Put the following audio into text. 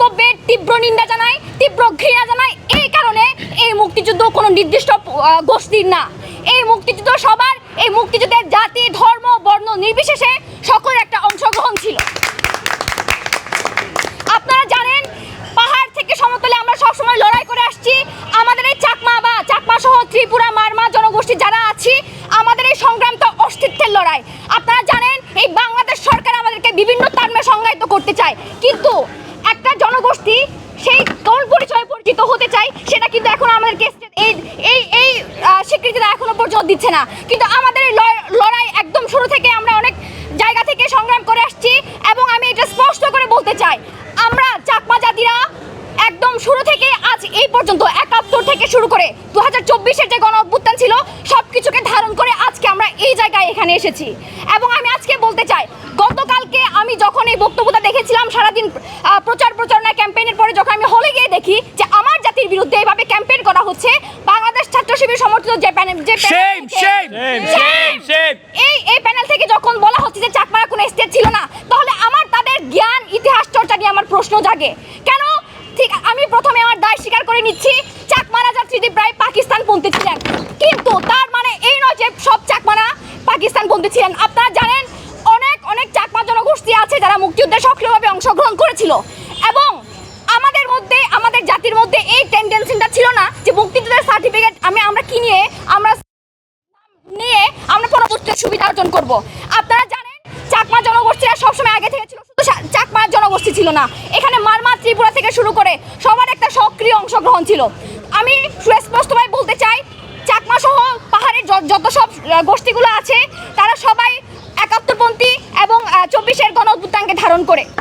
বক্তব্যের তীব্র নিন্দা জানাই তীব্র ঘৃণা জানাই এই কারণে এই মুক্তিযুদ্ধ কোনো নির্দিষ্ট গোষ্ঠীর না। এই মুক্তিযুদ্ধ সবার, এই মুক্তিযুদ্ধের জাতি, ধর্ম, বর্ণ নির্বিশেষে সকল একটা অংশগ্রহণ ছিল। আপনারা জানেন, পাহাড় থেকে সমতলে আমরা সবসময় লড়াই করে আসছি। আমাদের এই চাকমা বা চাকমা সহ ত্রিপুরা, মারমা জনগোষ্ঠী যারা আছি, আমাদের এই সংগ্রামটা অস্তিত্বের লড়াই। আপনারা জানেন, এই বাংলাদেশ সরকার আমাদেরকে বিভিন্ন তার্মে সংজ্ঞায়িত করতে চায়। কিন্তু জনগোষ্ঠী সেই কোন পরিচয়ে পরিচিত হতে চাই, সেটা কিন্তু এখন আমাদেরকে এই এই এই স্বীকৃতিটা এখনও পর্যন্ত দিচ্ছে না। কিন্তু আমাদের লড়াই একদম শুরু থেকে আমরা অনেক জায়গা থেকে সংগ্রাম করে আসছি এবং আমি এটা স্পষ্ট করে বলতে চাই, আমরা চাকমা জাতিরা একদম শুরু থেকে আজ এই পর্যন্ত একাত্তর থেকে শুরু করে দু হাজার চব্বিশের যে গণ অভ্যুত্থান ছিল সব কিছুকে ধারণ করে আজকে আমরা এই জায়গায় এখানে এসেছি। এবং আমি আজকে বলতে চাই, গতকালকে আমি যখন এই বক্তব্যটা দেখেছিলাম সারাদিন প্রচার প্রচারণা ক্যাম্পেইনের পরে যখন আমি হলে গিয়ে দেখি যে আমার জাতির বিরুদ্ধে এইভাবে ক্যাম্পেইন করা হচ্ছে বাংলাদেশ ছাত্র শিবির সমর্থিত যে প্যানেল যে. এই এই প্যানেল থেকে যখন বলা হচ্ছে যে চাকমারা কোনো স্টেট ছিল না তাহলে আমার তাদের জ্ঞান ইতিহাস চর্চা নিয়ে আমার প্রশ্ন জাগে। কেন? ঠিক আমি প্রথমে আমার দায় স্বীকার করে নিচ্ছি চাকমারা যা ত্রিদীপ রায় পাকিস্তান পন্থী ছিলেন। কিন্তু তার মানে এই নয় যে সব চাকমারা পাকিস্তান পন্থী ছিলেন। আপনারা অনেক জনগোষ্ঠী আছে যারা মুক্তিযুদ্ধে সক্রিয়ভাবে অংশগ্রহণ করেছিল। এবং আমাদের মধ্যে, আমাদের জাতির মধ্যে এই টেন্ডেন্সিটা ছিল না যে মুক্তিযুদ্ধের সার্টিফিকেট আমি, আমরা কি নিয়ে, আমরা নিয়ে আমরা পরবর্তীতে সুবিধা অর্জন করব। আপনারা জানেন, চাকমা জনগোষ্ঠীরা সবসময় আগে থেকে ছিল, শুধু চাকমা জনগোষ্ঠী ছিল না। এখানে মারমা ত্রিপুরা থেকে শুরু করে সবার একটা সক্রিয় অংশগ্রহণ ছিল। আমি সুস্পষ্টভাবে বলতে চাই চাকমা সহ পাহাড়ের যত সব গোষ্ঠীগুলো আছে, তারা সবাই চব্বিশের গণ অভ্যুত্থানকে ধারণ করে।